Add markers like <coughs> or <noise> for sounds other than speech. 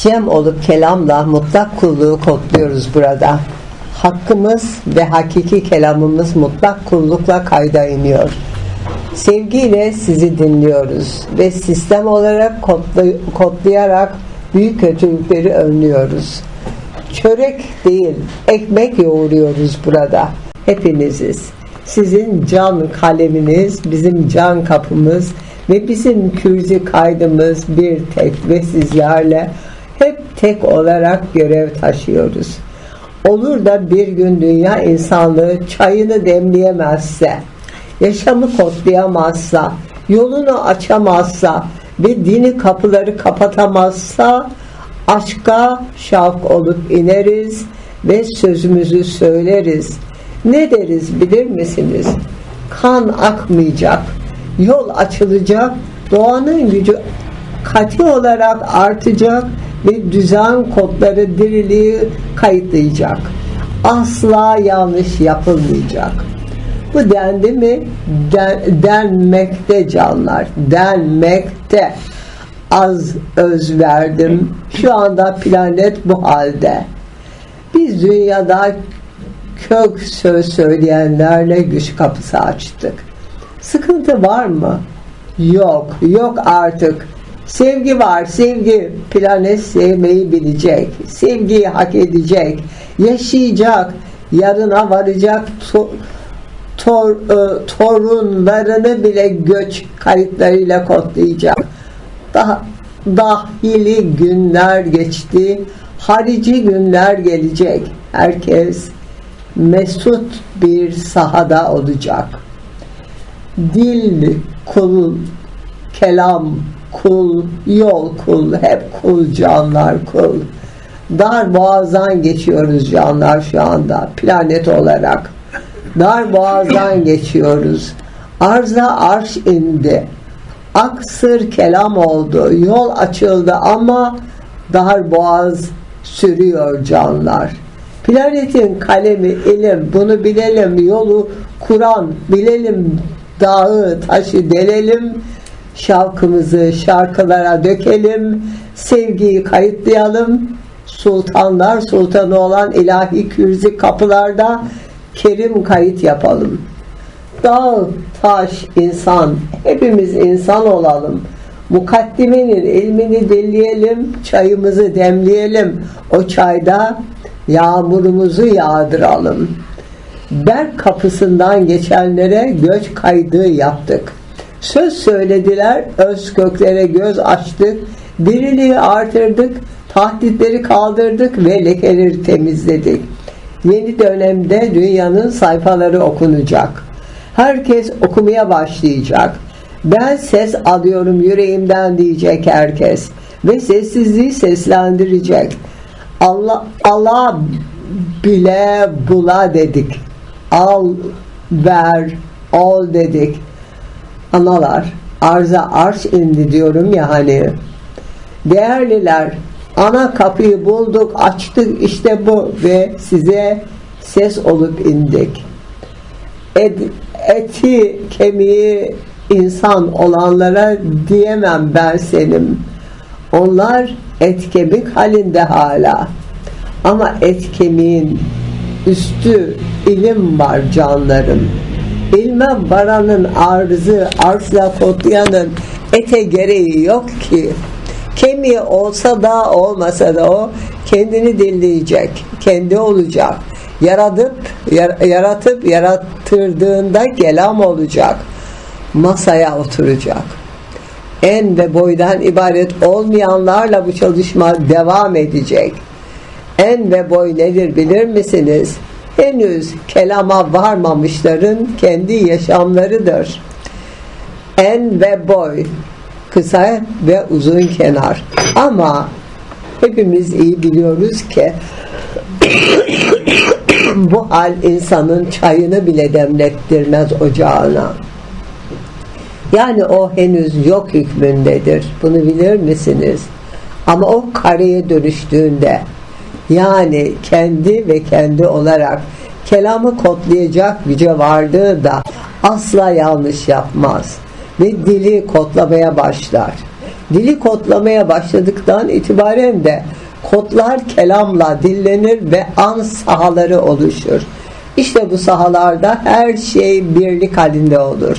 Cem olup kelamla mutlak kulluğu kodluyoruz burada. Hakkımız ve hakiki kelamımız mutlak kullukla kayda iniyor. Sevgiyle sizi dinliyoruz ve sistem olarak kodlay- kodlayarak büyük kötülükleri önlüyoruz. Çörek değil, ekmek yoğuruyoruz burada. Hepiniziz. Sizin can kaleminiz, bizim can kapımız ve bizim kürzi kaydımız bir tek ve sizlerle hep tek olarak görev taşıyoruz. Olur da bir gün dünya insanlığı çayını demleyemezse, yaşamı kodlayamazsa, yolunu açamazsa ve dini kapıları kapatamazsa aşka şavk olup ineriz ve sözümüzü söyleriz. Ne deriz bilir misiniz? Kan akmayacak, yol açılacak, doğanın gücü kati olarak artacak ve düzen kodları diriliği kayıtlayacak. Asla yanlış yapılmayacak. Bu dendi mi? Den, denmekte canlar. Denmekte. Az öz verdim. Şu anda planet bu halde. Biz dünyada kök söz söyleyenlerle güç kapısı açtık. Sıkıntı var mı? Yok, yok artık. Sevgi var, sevgi. Planet sevmeyi bilecek. Sevgiyi hak edecek. Yaşayacak. Yarına varacak. To- tor, e, torunlarını bile göç kayıtlarıyla kodlayacak. Daha dahili günler geçti. Harici günler gelecek. Herkes mesut bir sahada olacak. Dil kul, kelam kul, yol kul, hep kul canlar kul. Dar boğazdan geçiyoruz canlar şu anda planet olarak. Dar boğazdan <coughs> geçiyoruz. Arza arş indi. Aksır kelam oldu. Yol açıldı ama dar boğaz sürüyor canlar. Planetin kalemi ilim bunu bilelim yolu kuran bilelim dağı taşı delelim şavkımızı şarkılara dökelim sevgiyi kayıtlayalım. Sultanlar sultanı olan ilahi kürzi kapılarda kerim kayıt yapalım. Dağ, taş, insan hepimiz insan olalım. Mukaddimenin ilmini dinleyelim çayımızı demleyelim. O çayda yağmurumuzu yağdıralım. Berk kapısından geçenlere göç kaydı yaptık. Söz söylediler, öz köklere göz açtık, diriliği artırdık, tahditleri kaldırdık ve lekeleri temizledik. Yeni dönemde dünyanın sayfaları okunacak. Herkes okumaya başlayacak. Ben ses alıyorum yüreğimden diyecek herkes. Ve sessizliği seslendirecek. Allah, Allah bile bula dedik. Al, ver, ol dedik. Analar, arza arş indi diyorum ya hani. Değerliler, ana kapıyı bulduk, açtık işte bu ve size ses olup indik. Et, eti, kemiği insan olanlara diyemem ben senim. Onlar et kemik halinde hala. Ama et kemiğin üstü ilim var canlarım. İlme varanın arzı, arzla kodlayanın ete gereği yok ki. Kemiği olsa da olmasa da o kendini dinleyecek, kendi olacak. Yaratıp, yar- yaratıp yarattırdığında kelam olacak. Masaya oturacak. En ve boydan ibaret olmayanlarla bu çalışma devam edecek. En ve boy nedir bilir misiniz? Henüz kelama varmamışların kendi yaşamlarıdır. En ve boy kısa ve uzun kenar. Ama hepimiz iyi biliyoruz ki <coughs> bu hal insanın çayını bile demlettirmez ocağına. Yani o henüz yok hükmündedir. Bunu bilir misiniz? Ama o kareye dönüştüğünde yani kendi ve kendi olarak kelamı kodlayacak güce vardığı da asla yanlış yapmaz ve dili kodlamaya başlar. Dili kodlamaya başladıktan itibaren de kodlar kelamla dillenir ve an sahaları oluşur. İşte bu sahalarda her şey birlik halinde olur.